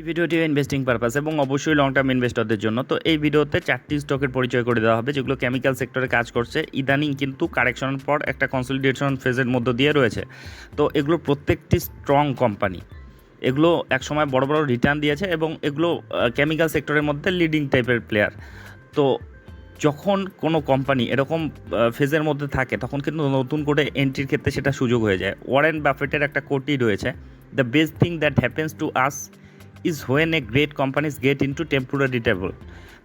এই ভিডিওটি investing purpose এবং অবশ্যই লং টার্ম ইনভেস্টরদের জন্য। তো এই ভিডিওতে চারটি স্টকের পরিচয় করে দেওয়া হবে, যেগুলো কেমিক্যাল সেক্টরে কাজ করছে। ইদানিং কিন্তু কারেকশনের পর একটা কনসলিডেশন ফেজের মধ্য দিয়ে রয়েছে। তো এগুলো প্রত্যেকটি স্ট্রং কোম্পানি এগুলো একসময় বড় বড় রিটার্ন দিয়েছে এবং এগুলো কেমিক্যাল সেক্টরের মধ্যে লিডিং টাইপের প্লেয়ার তো যখন কোনো কোম্পানি এরকম ফেজের মধ্যে থাকে, তখন কিন্তু নতুন করে এন্ট্রির ক্ষেত্রে সেটা সুযোগ হয়ে যায়। ওয়ারেন বাফেটের একটা কোটি রয়েছে the best thing that happens to us is when a great companies get into temporary travel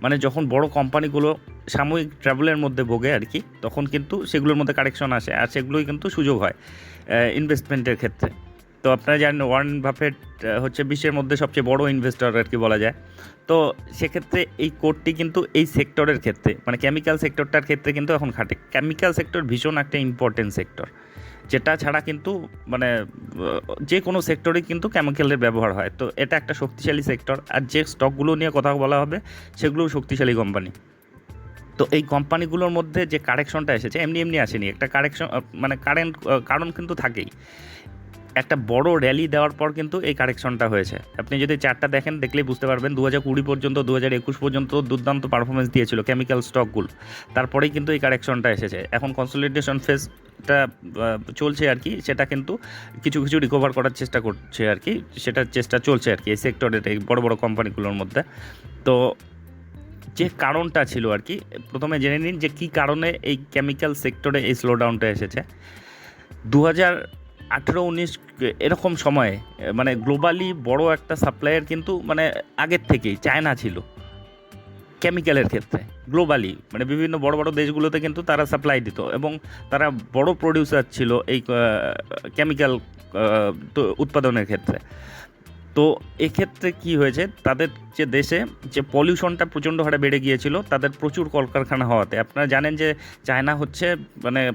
মানে যখন বড় কোম্পানিগুলো সাময়িক ট্রাভেলের মধ্যে ভোগে আর কি, তখন কিন্তু সেগুলোর মধ্যে কারেকশন আসে আর সেগুলোই কিন্তু সুযোগ হয় ইনভেস্টমেন্টের ক্ষেত্রে। তো আপনারা জানেন ওয়ারেন বাফেট হচ্ছে বিশ্বের মধ্যে সবচেয়ে বড় ইনভেস্টর আর কি বলা যায়। তো সেক্ষেত্রে এই কোডটি কিন্তু এই সেক্টরের ক্ষেত্রে মানে কেমিক্যাল সেক্টরটার ক্ষেত্রে কিন্তু এখন খাটে। কেমিক্যাল সেক্টর ভীষণ একটা ইম্পর্টেন্ট সেক্টর যেটা ছাড়া কিন্তু মানে যে কোনো সেক্টরে কিন্তু কেমিক্যালের ব্যবহার হয়। তো এটা একটা শক্তিশালী সেক্টর আর যে স্টকগুলো নিয়ে কথা বলা হবে, সেগুলোও শক্তিশালী কোম্পানি তো এই কোম্পানিগুলোর মধ্যে যে কারেকশনটা এসেছে, এমনি এমনি আসেনি। একটা কারেকশন মানে কারেন্ট কারণ কিন্তু থাকেই। একটা বড় র্যালি দেওয়ার পর কিন্তু এই কারেকশনটা হয়েছে। আপনি যদি চারটা দেখেন, দেখলেই বুঝতে পারবেন দু হাজার কুড়ি পর্যন্ত দু হাজার একুশ পর্যন্ত দুর্দান্ত পারফরমেন্স দিয়েছিল কেমিক্যাল স্টকগুলো তারপরেই কিন্তু এই কারেকশনটা এসেছে। এখন কনসলিডেশন ফেজটা চলছে আর কি, সেটা কিন্তু কিছু কিছু রিকভার করার চেষ্টা করছে আর কি, সেটার চেষ্টা চলছে আর কি এই সেক্টরের এই বড় বড় কোম্পানিগুলোর মধ্যে। তো যে কারণটা ছিল আর কি, প্রথমে জেনে নিন যে কী কারণে এই কেমিক্যাল সেক্টরে এই স্লোডাউনটা এসেছে। দু হাজার আঠেরো উনিশ এরকম সময়ে মানে গ্লোবালি বড় একটা সাপ্লায়ার কিন্তু মানে আগের থেকেই চায়না ছিল। কেমিক্যালের ক্ষেত্রে গ্লোবালি মানে বিভিন্ন বড় বড় দেশগুলোতে কিন্তু তারা সাপ্লাই দিত এবং তারা বড় প্রডিউসার ছিল এই কেমিক্যাল উৎপাদনের ক্ষেত্রে। তো এক্ষেত্রে কি হয়েছে? তাদের যে দেশে যে পলিউশনটা প্রচণ্ড হারে বেড়ে গিয়েছিল, তাদের প্রচুর কলকারখানা হওয়াতে। আপনারা জানেন যে চায়না হচ্ছে মানে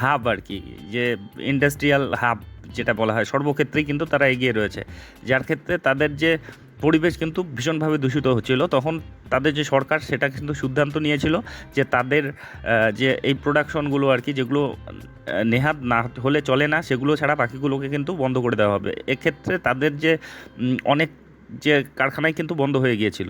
হাব আর কি, যে ইন্ডাস্ট্রিয়াল হাব যেটা বলা হয়। সর্বক্ষেত্রেই কিন্তু তারা এগিয়ে রয়েছে। যার ক্ষেত্রে তাদের যে পরিবেশ কিন্তু ভীষণভাবে দূষিত হচ্ছিল। তখন তাদের যে সরকার, সেটা কিন্তু সিদ্ধান্ত নিয়েছিল যে তাদের যে এই প্রোডাকশনগুলো আর কি, যেগুলো নেহাত না হলে চলে না, সেগুলো ছাড়া বাকিগুলোকে কিন্তু বন্ধ করে দেওয়া হবে। এক্ষেত্রে তাদের যে অনেক যে কারখানায় কিন্তু বন্ধ হয়ে গিয়েছিল।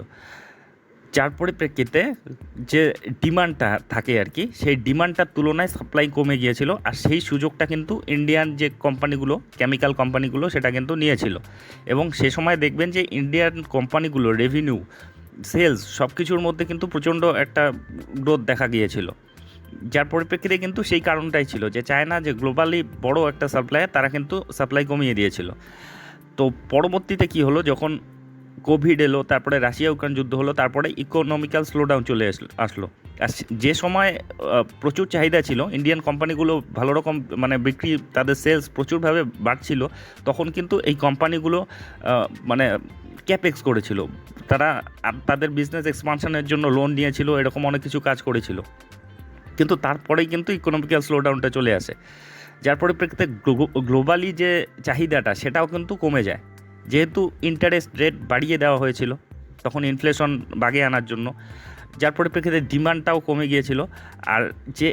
যার পরিপ্রেক্ষিতে যে ডিমান্ডটা থাকে আর কি, সেই ডিমান্ডটার তুলনায় সাপ্লাই কমে গিয়েছিল আর সেই সুযোগটা কিন্তু ইন্ডিয়ান যে কোম্পানিগুলো কেমিক্যাল কোম্পানিগুলো সেটা কিন্তু নিয়েছিল। এবং সে সময় দেখবেন যে ইন্ডিয়ান কোম্পানিগুলো রেভিনিউ সেলস সব কিছুর মধ্যে কিন্তু প্রচণ্ড একটা গ্রোথ দেখা গিয়েছিল। যার পরিপ্রেক্ষিতে কিন্তু সেই কারণটাই ছিল যে চায়না যে গ্লোবালি বড় একটা সাপ্লায়ার তারা কিন্তু সাপ্লাই কমিয়ে দিয়েছিল। তো পরবর্তীতে কি হলো? যখন কোভিড এলো, তারপরে রাশিয়া ইউক্রেন যুদ্ধ হলো, তারপরে ইকোনমিক্যাল স্লোডাউন চলে আসলো। যে সময় প্রচুর চাহিদা ছিল ইন্ডিয়ান কোম্পানিগুলো ভালো রকম মানে বিক্রি, তাদের সেলস প্রচুরভাবে বাড়ছিল, তখন কিন্তু এই কোম্পানিগুলো মানে ক্যাপেক্স করেছিল। তারা তাদের বিজনেস এক্সপানশনের জন্য লোন নিয়েছিল, এরকম অনেক কিছু কাজ করেছিল। কিন্তু তারপরেই কিন্তু ইকোনমিক্যাল স্লোডাউনটা চলে আসে। যার পরিপ্রেক্ষিতে গ্লোবালি যে চাহিদাটা, সেটাও কিন্তু কমে যায়। যেহেতু ইন্টারেস্ট রেট বাড়িয়ে দেওয়া হয়েছিল, তখন ইনফ্লেশন বাগে আনার জন্য, যার পরিপ্রেক্ষিতে ডিমান্ডটাও কমে গিয়েছিল, আর যে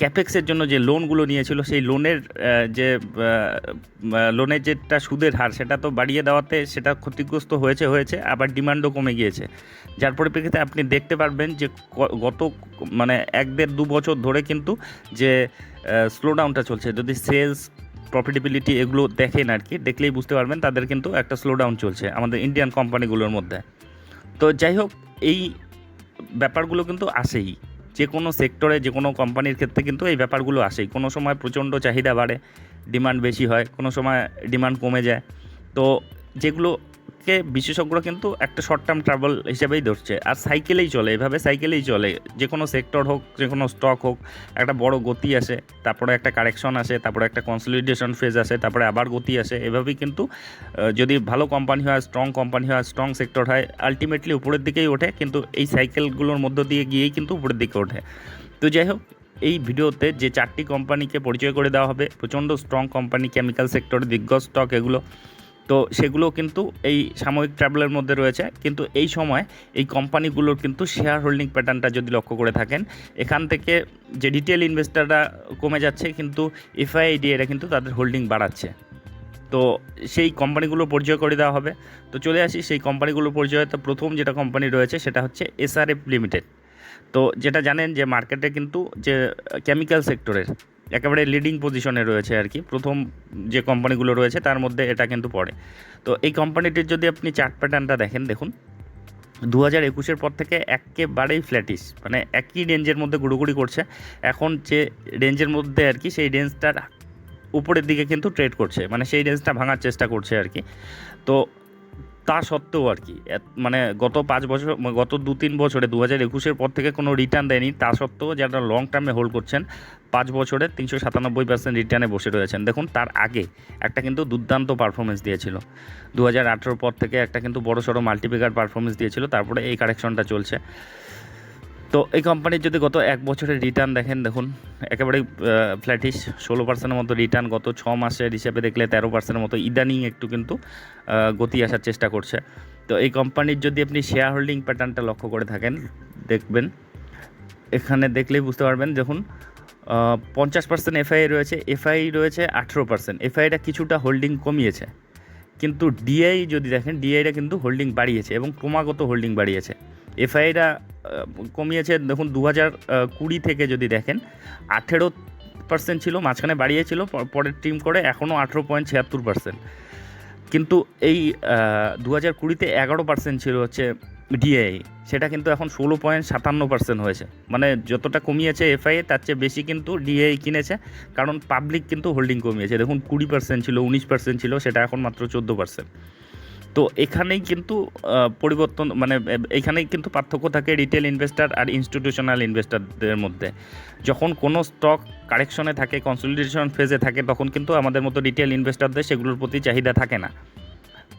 ক্যাপেক্সের জন্য যে লোনগুলো নিয়েছিল, সেই লোনের যে লোনের যেটা সুদের হার, সেটা তো বাড়িয়ে দেওয়াতে সেটা ক্ষতিগ্রস্ত হয়েছে হয়েছে, আবার ডিমান্ডও কমে গিয়েছে। যার পরিপ্রেক্ষিতে আপনি দেখতে পারবেন যে গত মানে এক দেড় দু বছর ধরে কিন্তু যে স্লোডাউনটা চলছে, যদি সেলস প্রফিটেবিলিটি এগুলো দেখেন আর কি, দেখলেই বুঝতে পারবেন তাদের কিন্তু একটা স্লোডাউন চলছে আমাদের ইন্ডিয়ান কোম্পানিগুলোর মধ্যে। তো যাই হোক, এই ব্যাপারগুলো কিন্তু আসেই। যে কোনো সেক্টরে যে কোনো কোম্পানির ক্ষেত্রে কিন্তু এই ব্যাপারগুলো আসেই। কোনো সময় প্রচণ্ড চাহিদা বাড়ে ডিমান্ড বেশি হয়, কোনো সময় ডিমান্ড কমে যায়। তো যেগুলোকে বিশেষজ্ঞরা কিন্তু একটা শর্ট টার্ম ট্রাভেল হিসেবেই ধরছে। আর সাইকেলেই চলে, এভাবে সাইকেলেই চলে। যে কোনো সেক্টর হোক যে কোনো স্টক হোক, একটা বড় গতি আসে, তারপরে একটা কারেকশন আসে, তারপরে একটা কনসলিডেশন ফেজ আসে, তারপরে আবার গতি আসে। এভাবেই কিন্তু যদি ভালো কোম্পানি হয় স্ট্রং কোম্পানি হয় স্ট্রং সেক্টর হয় আলটিমেটলি উপরের দিকেই ওঠে, কিন্তু এই সাইকেলগুলোর মধ্য দিয়ে গিয়েই কিন্তু উপরের দিকে ওঠে। তো যাই হোক, এই ভিডিওতে যে চারটি কোম্পানিকে পরিচয় করে দেওয়া হবে, প্রচণ্ড স্ট্রং কোম্পানি কেমিক্যাল সেক্টর দিগ্গজ স্টক এগুলো তো সেগুলো কিন্তু এই সাময়িক ট্রাভেলের মধ্যে রয়েছে। কিন্তু এই সময় এই কোম্পানিগুলোর কিন্তু শেয়ার হোল্ডিং প্যাটার্নটা যদি লক্ষ্য করে থাকেন, এখান থেকে যে রিটেল ইনভেস্টাররা কমে যাচ্ছে, কিন্তু এফআইডি এরা কিন্তু তাদের হোল্ডিং বাড়াচ্ছে। তো সেই কোম্পানিগুলোর পরিচয় করে দেওয়া হবে। তো চলে আসি সেই কোম্পানিগুলোর পরিচয়। তো প্রথম যেটা কোম্পানি রয়েছে, সেটা হচ্ছে এসআরএফ লিমিটেড তো যেটা জানেন যে মার্কেটে কিন্তু যে কেমিক্যাল সেক্টরের একেবারে লিডিং পজিশনে রয়েছে আর কি। প্রথম যে কোম্পানিগুলো রয়েছে, তার মধ্যে এটা কিন্তু পড়ে। তো এই কোম্পানিটির যদি আপনি চার্ট প্যাটার্নটা দেখেন, দেখুন। দু হাজার একুশের পর থেকে একেবারেই ফ্ল্যাটিস মানে একই রেঞ্জের মধ্যে গুড়ুগুড়ি করছে। এখন যে রেঞ্জের মধ্যে আর কি, সেই রেঞ্জটার উপরের দিকে কিন্তু ট্রেড করছে। মানে সেই রেঞ্জটা ভাঙার চেষ্টা করছে আর কি। তো তা সত্ত্বেও আর কি। মানে গত পাঁচ বছর, গত দু তিন বছরে, দু হাজার একুশের পর থেকে কোনো রিটার্ন দেয়নি। তা সত্ত্বেও যারা লং টার্মে হোল্ড করছেন, পাঁচ বছরে তিনশো সাতানব্বই পার্সেন্ট রিটার্নে বসে রয়েছেন। দেখুন, তার আগে একটা কিন্তু দুর্দান্ত পারফরমেন্স দিয়েছিল। দু হাজার আঠেরোর পর থেকে একটা কিন্তু বড় সড়ো মাল্টিপিকার পারফরমেন্স দিয়েছিল। তারপরে এই কারেকশনটা চলছে। তো এই কোম্পানির যদি গত এক বছরের রিটার্ন দেখেন, দেখুন, একেবারে ফ্ল্যাটিশ ষোলো পার্সেন্টের মতো রিটার্ন গত ছ মাসের হিসেবে দেখলে তেরো পার্সেন্টের মতো ইদানিং একটু কিন্তু গতি আসার চেষ্টা করছে। তো এই কোম্পানির যদি আপনি শেয়ার হোল্ডিং প্যাটার্নটা লক্ষ্য করে থাকেন, দেখবেন, এখানে দেখলেই বুঝতে পারবেন, দেখুন পঞ্চাশ পার্সেন্ট এফআই রয়েছে এফআই রয়েছে আঠেরো পার্সেন্ট এফআইটা কিছুটা হোল্ডিং কমিয়েছে। কিন্তু ডিআই যদি দেখেন ডিআইটা কিন্তু হোল্ডিং বাড়িয়েছে এবং ক্রমাগত হোল্ডিং বাড়িয়েছে। এফআইরা কমিয়েছে, দেখুন দু হাজার কুড়ি থেকে যদি দেখেন, আঠেরো পার্সেন্ট ছিল, মাঝখানে বাড়িয়েছিল পরের টিম করে এখনও আঠেরো পয়েন্ট ছিয়াত্তর পার্সেন্ট কিন্তু এই দু হাজার কুড়িতে এগারো পার্সেন্ট ছিল হচ্ছে ডিআই সেটা কিন্তু এখন ষোলো পয়েন্ট সাতান্ন পার্সেন্ট হয়েছে। মানে যতটা কমিয়েছে এফআইএ তার চেয়ে বেশি কিন্তু ডিআই কিনেছে, কারণ পাবলিক কিন্তু হোল্ডিং কমিয়েছে। দেখুন, কুড়ি পার্সেন্ট ছিল, উনিশ পার্সেন্ট ছিল, সেটা এখন মাত্র চোদ্দ পার্সেন্ট তো এখানেই কিন্তু পরিবর্তন মানে এখানেই কিন্তু পার্থক্য থাকে রিটেল ইনভেস্টার আর ইনস্টিটিউশনাল ইনভেস্টারদের মধ্যে। যখন কোনো স্টক কারেকশনে থাকে কনসলিডেশন ফেজে থাকে, তখন কিন্তু আমাদের মতো রিটেল ইনভেস্টারদের সেগুলোর প্রতি চাহিদা থাকে না।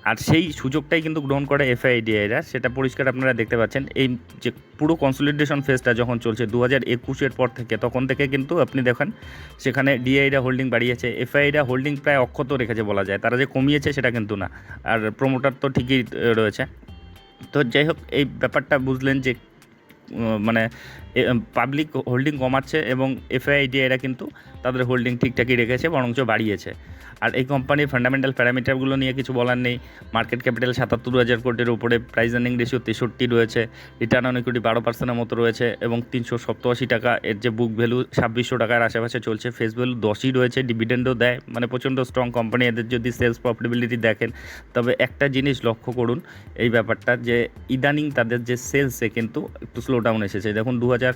আর সেই সুযোগটাই কিন্তু গ্রহণ করে এফআইডিআইরা। সেটা পরিষ্কার আপনারা দেখতে পাচ্ছেন। এই যে পুরো কনসলিডেশন ফেজটা যখন চলছে দু হাজার একুশের পর থেকে, তখন থেকে কিন্তু আপনি দেখেন, সেখানে ডিআইরা হোল্ডিং বাড়িয়েছে। এফআইরা হোল্ডিং প্রায় অক্ষত রেখেছে বলা যায়। তারা যে কমিয়েছে সেটা কিন্তু না। আর প্রমোটার তো ঠিকই রয়েছে। তো যাই হোক, এই ব্যাপারটা বুঝলেন যে মানে পাবলিক হোল্ডিং কমাচ্ছে এবং এফআইডি এরা কিন্তু তাদের হোল্ডিং ঠিকঠাকই রেখেছে, বরঞ্চ বাড়িয়েছে। আর এই কোম্পানির ফান্ডামেন্টাল প্যারামিটারগুলো নিয়ে কিছু বলার নেই। মার্কেট ক্যাপিটাল সাতাত্তর হাজার কোটির উপরে প্রাইস আর্নিং রেশিও তেষট্টি রয়েছে রিটার্ন অন ইকুইটি বারো পার্সেন্টের মতো রয়েছে এবং তিনশো সপ্তাশি টাকা এর যে বুক ভ্যালু ছাব্বিশশো টাকার আশেপাশে চলছে। ফেস ভ্যালু দশই রয়েছে ডিভিডেন্ডও দেয়। মানে প্রচণ্ড স্ট্রং কোম্পানি এদের যদি সেলস প্রফিটেবিলিটি দেখেন, তবে একটা জিনিস লক্ষ্য করুন, এই ব্যাপারটা যে ইদানিং তাদের যে সেলসে কিন্তু একটু স্লো ডাউন এসেছে। দেখুন, দু হাজার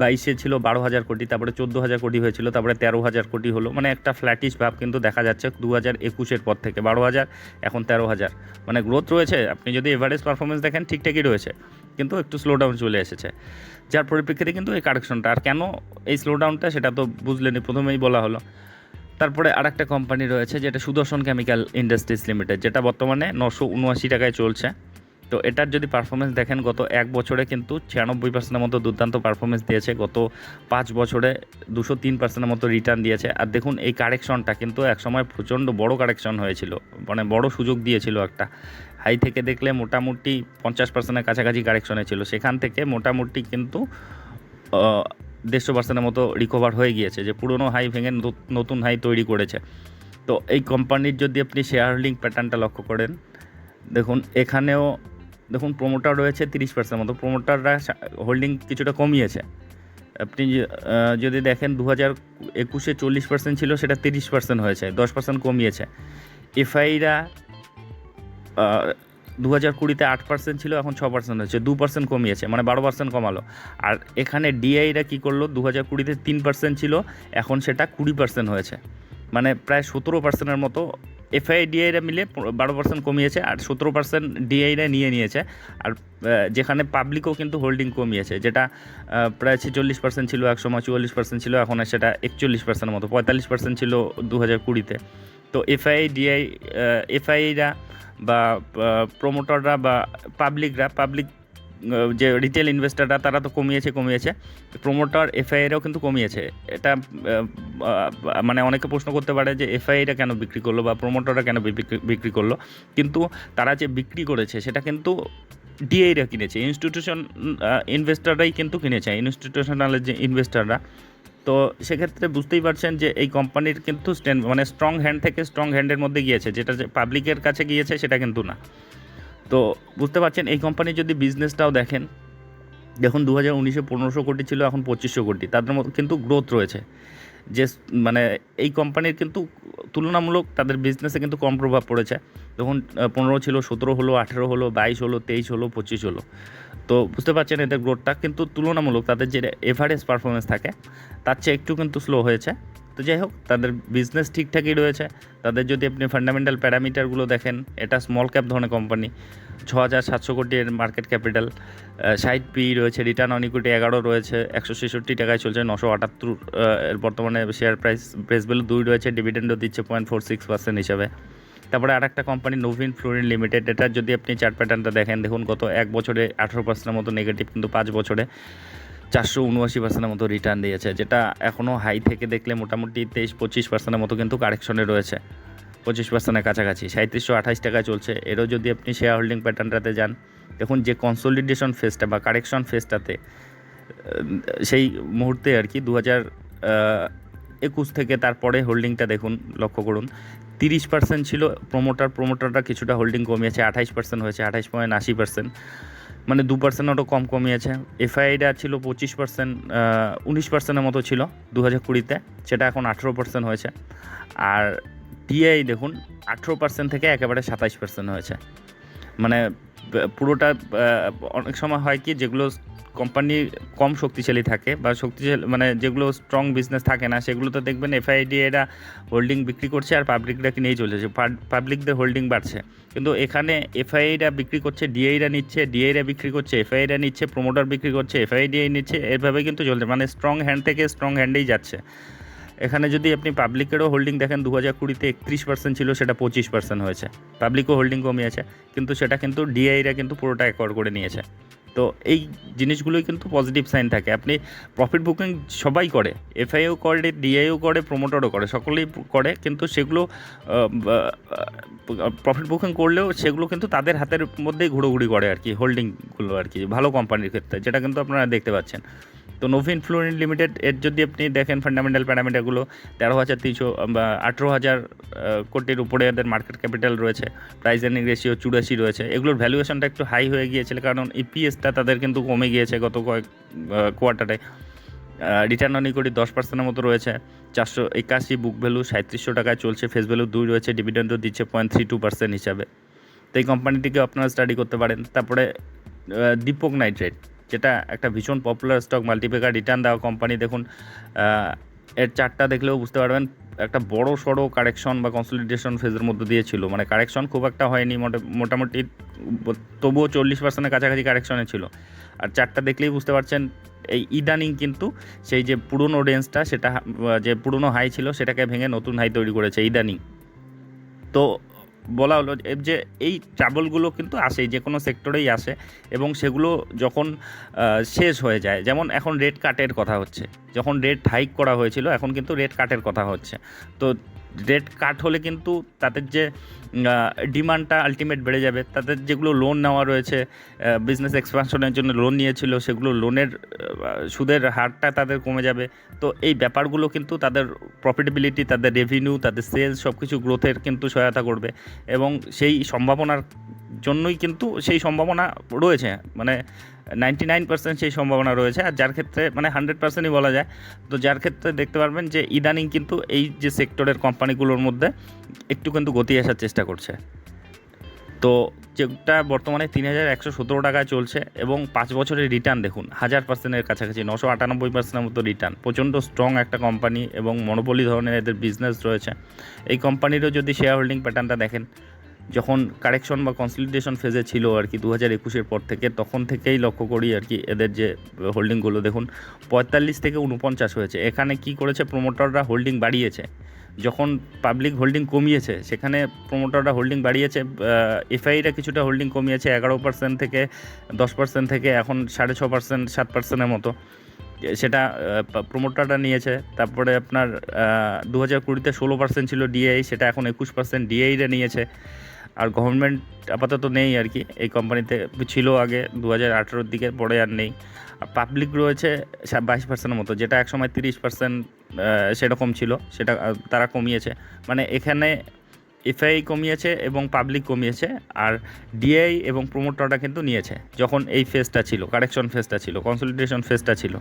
বাইশে ছিল বারো হাজার কোটি, তারপরে চোদ্দ হাজার কোটি হয়েছিল, তারপরে তেরো হাজার কোটি হলো। মানে একটা ফ্ল্যাটিশ ভাব কিন্তু দেখা যাচ্ছে দু হাজার একুশের পর থেকে। বারো হাজার, এখন তেরো হাজার। মানে গ্রোথ রয়েছে। আপনি যদি এভারেজ পারফরমেন্স দেখেন ঠিকঠাকই রয়েছে। কিন্তু একটু স্লো ডাউন চলে এসেছে। যার পরিপ্রেক্ষিতে কিন্তু এই কারেকশনটা আর কেন এই স্লো ডাউনটা সেটা তো বুঝলেনি প্রথমেই বলা হলো। তারপরে আরেকটা কোম্পানি রয়েছে, যেটা সুদর্শন কেমিক্যাল ইন্ডাস্ট্রিজ লিমিটেড যেটা বর্তমানে নশো উনআশি টাকায় চলছে। তো এটার যদি পারফরমেন্স দেখেন, গত এক বছরে কিন্তু ছিয়ানব্বই পার্সেন্টের মতো দুর্দান্ত পারফরমেন্স দিয়েছে, গত পাঁচ বছরে দুশো তিন পার্সেন্টের মতো রিটার্ন দিয়েছে। আর দেখুন, এই কারেকশনটা কিন্তু একসময় প্রচণ্ড বড় কারেকশন হয়েছিল মানে বড় সুযোগ দিয়েছিল একটা। হাই থেকে দেখলে মোটামুটি পঞ্চাশ পার্সেন্টের কাছাকাছি কারেকশনে ছিল সেখান থেকে মোটামুটি কিন্তু দেড়শো পার্সেন্টের মতো রিকভার হয়ে গিয়েছে, যে পুরনো হাই ভেঙে নত- নতুন হাই তৈরি করেছে। তো এই কোম্পানির যদি আপনি শেয়ার হোল্ডিং প্যাটার্নটা লক্ষ্য করেন, দেখুন, এখানেও দেখুন প্রোমোটার রয়েছে তিরিশ পার্সেন্ট মতো। প্রোমোটাররা হোল্ডিং কিছুটা কমিয়েছে। আপনি যদি দেখেন দু হাজার একুশে চল্লিশ পার্সেন্ট ছিল, সেটা তিরিশ পার্সেন্ট হয়েছে, দশ পার্সেন্ট কমিয়েছে। এফআইরা দু হাজার কুড়িতে আট পার্সেন্ট ছিল, এখন ছ পার্সেন্ট হয়েছে, দু পার্সেন্ট কমিয়েছে মানে বারো পার্সেন্ট কমালো। আর এখানে ডিআইরা কী করল দু হাজার কুড়িতে তিন পার্সেন্ট ছিল, এখন সেটা কুড়ি পার্সেন্ট হয়েছে। মানে প্রায় সতেরো পার্সেন্টের মতো এফআই ডিআইরা মিলে বারো পার্সেন্ট কমিয়েছে আর সতেরো পার্সেন্ট ডিআইরা নিয়ে নিয়েছে। আর যেখানে পাবলিকও কিন্তু হোল্ডিং কমিয়েছে, যেটা প্রায় ছেচল্লিশ পার্সেন্ট ছিল এক সময় চুয়াল্লিশ পার্সেন্ট ছিল, এখন সেটা একচল্লিশ পার্সেন্টের মতো, পঁয়তাল্লিশ পার্সেন্ট ছিল দু হাজার কুড়িতে তো এফআই ডিআই এফআইরা বা প্রমোটাররা বা পাবলিকরা পাবলিক যে রিটেল ইনভেস্টাররা তারা তো কমিয়েছে কমিয়েছে। প্রমোটার এফআইআরও কিন্তু কমিয়েছে। এটা মানে অনেকে প্রশ্ন করতে পারে যে এফআইআইটা কেন বিক্রি করল বা প্রমোটাররা কেন বিক্রি করল। কিন্তু তারা যে বিক্রি করেছে, সেটা কিন্তু ডিআইরা কিনেছে। ইনস্টিটিউশন ইনভেস্টাররাই কিন্তু কিনেছে ইনস্টিটিউশনাল যে ইনভেস্টাররা তো সেক্ষেত্রে বুঝতেই পারছেন যে এই কোম্পানির কিন্তু স্ট্যান্ড মানে স্ট্রং হ্যান্ড থেকে স্ট্রং হ্যান্ডের মধ্যে গিয়েছে। যেটা যে পাবলিকের কাছে গিয়েছে, সেটা কিন্তু না। তো বুঝতে পারছেন, এই কোম্পানির যদি বিজনেসটাও দেখেন, দেখুন দু হাজার উনিশে পনেরোশো কোটি ছিল, এখন পঁচিশশো কোটি। তাদের মধ্যে কিন্তু গ্রোথ রয়েছে। যে মানে এই কোম্পানির কিন্তু তুলনামূলক তাদের বিজনেসে কিন্তু কম প্রভাব পড়েছে। তখন পনেরো ছিল, সতেরো হলো, আঠেরো হলো, বাইশ হলো, তেইশ হলো, পঁচিশ হলো। তো বুঝতে পারছেন, এদের গ্রোথটা কিন্তু তুলনামূলক তাদের যে এভারেজ পারফরমেন্স থাকে, তার চেয়ে একটু কিন্তু স্লো হয়েছে। তো যাই হোক, তাদের বিজনেস ঠিকঠাকই রয়েছে। তাদের যদি আপনি ফান্ডামেন্টাল প্যারামিটারগুলো দেখেন, এটা স্মল ক্যাপ ধরনের কোম্পানি ছ হাজার সাতশো কোটির মার্কেট ক্যাপিটাল ষাট পি রয়েছে রিটার্ন অন ইকুইটি এগারো রয়েছে, একশো ছেষট্টি টাকায় চলছে, নশো আটাত্তর এর বর্তমানে শেয়ার প্রাইস প্রেস ভ্যালু দুই রয়েছে ডিভিডেন্ডও দিচ্ছে পয়েন্ট ফোর সিক্স পার্সেন্ট হিসাবে। তারপরে আর একটা কোম্পানি নোভিন ফ্লোরিন লিমিটেড এটা যদি আপনি চার্ট প্যাটার্নটা দেখেন, দেখুন গত এক বছরে আঠেরো পার্সেন্টের মতো নেগেটিভ কিন্তু পাঁচ বছরে। চারশো উনআশি পার্সেন্টের মতো রিটার্ন দিয়েছে, যেটা এখনও হাই থেকে দেখলে মোটামুটি তেইশ পঁচিশ পার্সেন্টের মতো কিন্তু কারেকশনে রয়েছে। পঁচিশ পার্সেন্টের কাছাকাছি, সাঁত্রিশশো আঠাশ টাকায় চলছে। এরও যদি আপনি শেয়ার হোল্ডিং প্যাটার্নটাতে যান, দেখুন যে কনসোলিডেশন ফেজটা বা কারেকশন ফেজটাতে সেই মুহূর্তে আর কি দু হাজার একুশ থেকে তারপরে হোল্ডিংটা দেখুন, লক্ষ্য করুন, তিরিশ পার্সেন্ট ছিল প্রোমোটার প্রোমোটারটা কিছুটা হোল্ডিং কমিয়েছে, আঠাইশ পার্সেন্ট হয়েছে, আঠাইশ পয়েন্ট আশি পার্সেন্ট মানে দু পার্সেন্ট ওটা কম কমিয়েছে। এফআইআইটা ছিল পঁচিশ পার্সেন্ট উনিশ পার্সেন্টের মতো ছিল দু হাজার কুড়িতে, সেটা এখন আঠেরো পার্সেন্ট হয়েছে। আর টিআই দেখুন, আঠেরো পার্সেন্ট থেকে একেবারে সাতাইশ পার্সেন্ট হয়েছে। মানে পুরোটা অনেক সময় হয় কি, যেগুলো কোম্পানি কম শক্তিশালী থাকে বা শক্তিশালী মানে যেগুলো স্ট্রং বিজনেস থাকে না, সেগুলো তো দেখবেন এফআইডি এরা হোল্ডিং বিক্রি করছে আর পাবলিকরা কিনেই চলেছে। পাবলিকদের হোল্ডিং বাড়ছে। কিন্তু এখানে এফআইআইরা বিক্রি করছে ডিআইরা নিচ্ছে ডিআইরা বিক্রি করছে এফআইআইরা নিচ্ছে প্রোমোটার বিক্রি করছে এফআইডিআই নিচ্ছে, এভাবে কিন্তু চলছে। মানে স্ট্রং হ্যান্ড থেকে স্ট্রং হ্যান্ডেই যাচ্ছে। এখানে যদি আপনি পাবলিকেরও হোল্ডিং দেখেন দু হাজার কুড়িতে একত্রিশ পার্সেন্ট ছিল, সেটা পঁচিশ পার্সেন্ট হয়েছে। পাবলিকও হোল্ডিং কমিয়েছে, কিন্তু সেটা কিন্তু ডিআইরা কিন্তু পুরোটা অ্যাকোয়ার করে নিয়েছে। তো এই জিনিসগুলোই কিন্তু পজিটিভ সাইন থাকে। আপনি প্রফিট বুকিং সবাই করে এফআইও করে ডিআইও করে প্রমোটারও করে, সকলেই করে, কিন্তু সেগুলো প্রফিট বুকিং করলেও সেগুলো কিন্তু তাদের হাতের মধ্যেই ঘুরোঘুরি করে আর কি হোল্ডিংগুলো আর কি, ভালো কোম্পানির ক্ষেত্রে, যেটা কিন্তু আপনারা দেখতে পাচ্ছেন। তো নোভিন ফ্লোরিন লিমিটেড এর যদি আপনি দেখেন ফান্ডামেন্টাল প্যারামিটারগুলো তেরো হাজার তিনশো বা আঠেরো হাজার কোটির উপরে এদের মার্কেট ক্যাপিটাল রয়েছে প্রাইস এর্নিং রেশিও চুরাশি রয়েছে, এগুলোর ভ্যালুয়েশনটা একটু হাই হয়ে গিয়েছিল কারণ ইপিএসটা তাদের কিন্তু কমে গিয়েছে গত কয়েক কোয়ার্টারে রিটার্ন অন ইকুইটি দশ পার্সেন্টের মতো রয়েছে, চারশো একাশি বুক ভ্যালু সাঁত্রিশশো টাকায় চলছে ফেস ভ্যালু দুই রয়েছে ডিভিডেন্ডও দিচ্ছে পয়েন্ট থ্রি টু পার্সেন্ট হিসাবে। তো এই কোম্পানিটিকে আপনারা স্টাডি করতে পারেন। তারপরে দীপক নাইট্রেট যেটা একটা ভীষণ পপুলার স্টক মাল্টিপেকার রিটার্ন দেওয়া কোম্পানি দেখুন এর চারটা দেখলেও বুঝতে পারবেন, একটা বড় সড়ো কারেকশন বা কনসলিডেশন ফেজের মধ্যে দিয়ে ছিল। মানে কারেকশন খুব একটা হয়নি, মোটা- মোটামুটি তবুও চল্লিশ পার্সেন্টের কাছাকাছি কারেকশনে ছিল। আর চারটা দেখলেই বুঝতে পারছেন, এই ইদানিং কিন্তু সেই যে পুরনো রেঞ্জটা সেটা যে পুরনো হাই ছিল, সেটাকে ভেঙে নতুন হাই তৈরি করেছে ইদানিং। তো বলা হলো যে- এই ট্রাবলগুলো কিন্তু আসে যে কোনো সেক্টরেই আসে এবং সেগুলো যখন শেষ হয়ে যায়, যেমন এখন রেড কাটের কথা হচ্ছে, যখন রেট হাইক করা হয়েছিল, এখন কিন্তু রেট কাটের কথা হচ্ছে। তো রেট কাট হলে কিন্তু তাদের যে ডিমান্ডটা আলটিমেট বেড়ে যাবে। তাদের যেগুলো লোন নেওয়া রয়েছে বিজনেস এক্সপানশনের জন্য লোন নিয়েছিল, সেগুলো লোনের সুদের হারটা তাদের কমে যাবে। তো এই ব্যাপারগুলো কিন্তু তাদের প্রফিটেবিলিটি তাদের রেভিনিউ তাদের সেলস সব কিছু গ্রোথের কিন্তু সহায়তা করবে। এবং সেই সম্ভাবনার জন্যই কিন্তু সেই সম্ভাবনা রয়েছে। মানে নাইনটি নাইন পার্সেন্ট সেই সম্ভাবনা রয়েছে, আর যার ক্ষেত্রে মানে হান্ড্রেড পার্সেন্টই বলা যায়। তো যার ক্ষেত্রে দেখতে পারবেন যে ইদানিং কিন্তু এই যে সেক্টরের কোম্পানিগুলোর মধ্যে একটু কিন্তু গতি আসার চেষ্টা করছে। তো যেটা বর্তমানে তিন হাজার একশো সতেরো টাকায় চলছে এবং পাঁচ বছরের রিটার্ন দেখুন, হাজার পার্সেন্টের কাছাকাছি নশো আটানব্বই পার্সেন্টের মতো রিটার্ন প্রচণ্ড স্ট্রং একটা কোম্পানি এবং মনোপলি ধরনের এদের বিজনেস রয়েছে। এই কোম্পানিরও যদি শেয়ার হোল্ডিং প্যাটার্নটা দেখেন যখন কারেকশন বা কনসলিডেশন ফেজে ছিল আর কি দু হাজার একুশের পর থেকে, তখন থেকেই লক্ষ্য করি আর কি এদের যে হোল্ডিংগুলো দেখুন, পঁয়তাল্লিশ থেকে উনপঞ্চাশ হয়েছে। এখানে কি করেছে প্রোমোটাররা হোল্ডিং বাড়িয়েছে। যখন পাবলিক হোল্ডিং কমিয়েছে, সেখানে প্রোমোটাররা হোল্ডিং বাড়িয়েছে এফআইরা কিছুটা হোল্ডিং কমিয়েছে, এগারো পার্সেন্ট থেকে দশ পার্সেন্ট থেকে এখন সাড়ে ছ পার্সেন্ট সাত পার্সেন্টের মতো। সেটা প্রোমোটাররা নিয়েছে। তারপরে আপনার দু হাজার কুড়িতে ষোলো পার্সেন্ট ছিল ডিআই সেটা এখন একুশ পার্সেন্ট ডিআইরা নিয়েছে। আর গভর্নমেন্ট আপাতত নেই আর কি। এই কোম্পানিতে ছিল আগে দু হাজার আঠেরোর দিকে, পরে আর নেই। আর পাবলিক রয়েছে বাইশ পার্সেন্টের মতো, যেটা একসময় তিরিশ পার্সেন্ট সেরকম ছিল। সেটা তারা কমিয়েছে। মানে এখানে এফআই কমিয়েছে এবং পাবলিক কমিয়েছে, আর ডিআই এবং প্রমোটরটা কিন্তু নিয়েছে, যখন এই ফেজটা ছিল কারেকশন ফেজটা ছিল কনসলিডেশন ফেজটা ছিল।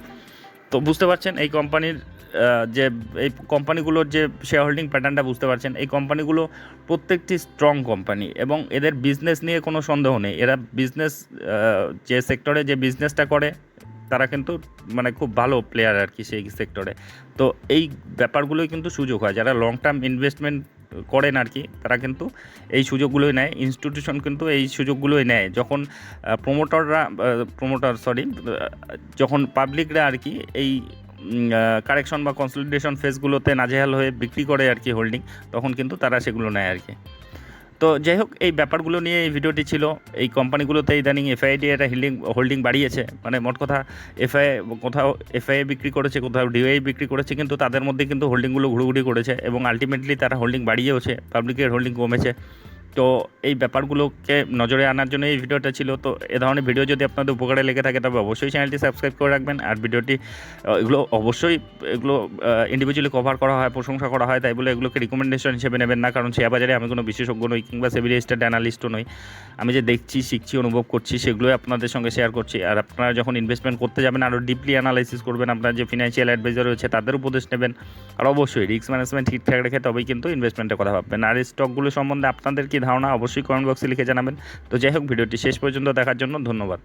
তো বুঝতে পারছেন, এই কোম্পানির যে, এই কোম্পানিগুলোর যে শেয়ার হোল্ডিং প্যাটার্নটা বুঝতে পারছেন, এই কোম্পানিগুলো প্রত্যেকটি স্ট্রং কোম্পানি এবং এদের বিজনেস নিয়ে কোনো সন্দেহ নেই। এরা বিজনেস যে সেক্টরে যে বিজনেসটা করে, তারা কিন্তু মানে খুব ভালো প্লেয়ার আর কি সেই সেক্টরে তো এই ব্যাপারগুলোই কিন্তু সুযোগ হয়। যারা লং টার্ম ইনভেস্টমেন্ট করেন আর কি, তারা কিন্তু এই সুযোগগুলোই নেয় ইনস্টিটিউশন কিন্তু এই সুযোগগুলোই নেয়। যখন প্রোমোটাররা প্রমোটার সরি যখন পাবলিকরা আর কি এই কারেকশন বা কনসলিডেশন ফেসগুলোতে নাজেহাল হয়ে বিক্রি করে আর কি হোল্ডিং তখন কিন্তু তারা সেগুলো নেয় আর কি। তো যাই হোক এই ব্যাপারগুলো নিয়ে এই ভিডিওটি ছিল। এই কোম্পানিগুলোতে ইদানিং এফআইডি একটা হোল্ডিং হোল্ডিং বাড়িয়েছে। মানে মোট কথা, এফআই কোথাও এফআই বিক্রি করেছে, কোথাও ডিওআই বিক্রি করেছে, কিন্তু তাদের মধ্যে কিন্তু হোল্ডিংগুলো ঘুরুঘুরি করেছে এবং আলটিমেটলি তারা হোল্ডিং বাড়িয়েওছে পাবলিকের হোল্ডিং কমেছে। তো এই ব্যাপারগুলোকে নজরে আনার জন্য এই ভিডিওটা ছিল। তো এ ধরনের ভিডিও যদি আপনাদের উপকারে লেগে থাকে, তবে অবশ্যই চ্যানেলটি সাবস্ক্রাইব করে রাখবেন। আর ভিডিওটি এগুলো অবশ্যই, এগুলো ইন্ডিভিজুয়ালি কভার করা হয়, প্রশংসা করা হয়, তাই বলে এগুলোকে রিকমেন্ডেশন হিসেবে নেবেন না। কারণ শেয়ার বাজারে আমি কোনো বিশেষজ্ঞ নই কিংবা সেভি রেজিস্টার্ড অ্যানালিস্টও নই। আমি যে দেখছি, শিখছি, অনুভব করছি, সেগুলোই আপনাদের সঙ্গে শেয়ার করছি। আর আপনারা যখন ইনভেস্টমেন্ট করতে যাবেন, আরও ডিপলি অ্যানালাইসিস করবেন, আপনার যে ফিনান্সিয়াল অ্যাডভাইজার রয়েছে, তাদের উপদেশ নেবেন। আর অবশ্যই রিস্ক ম্যানেজমেন্ট ঠিকঠাক রেখে তবেই কিন্তু ইনভেস্টমেন্টের কথা ভাববেন। আর স্টকগুলো সম্বন্ধে আপনাদের কি ধারণা অবশ্যই কমেন্ট বক্সে লিখে জানাবেন। তো যাই হোক, ভিডিওটি শেষ পর্যন্ত দেখার জন্য ধন্যবাদ।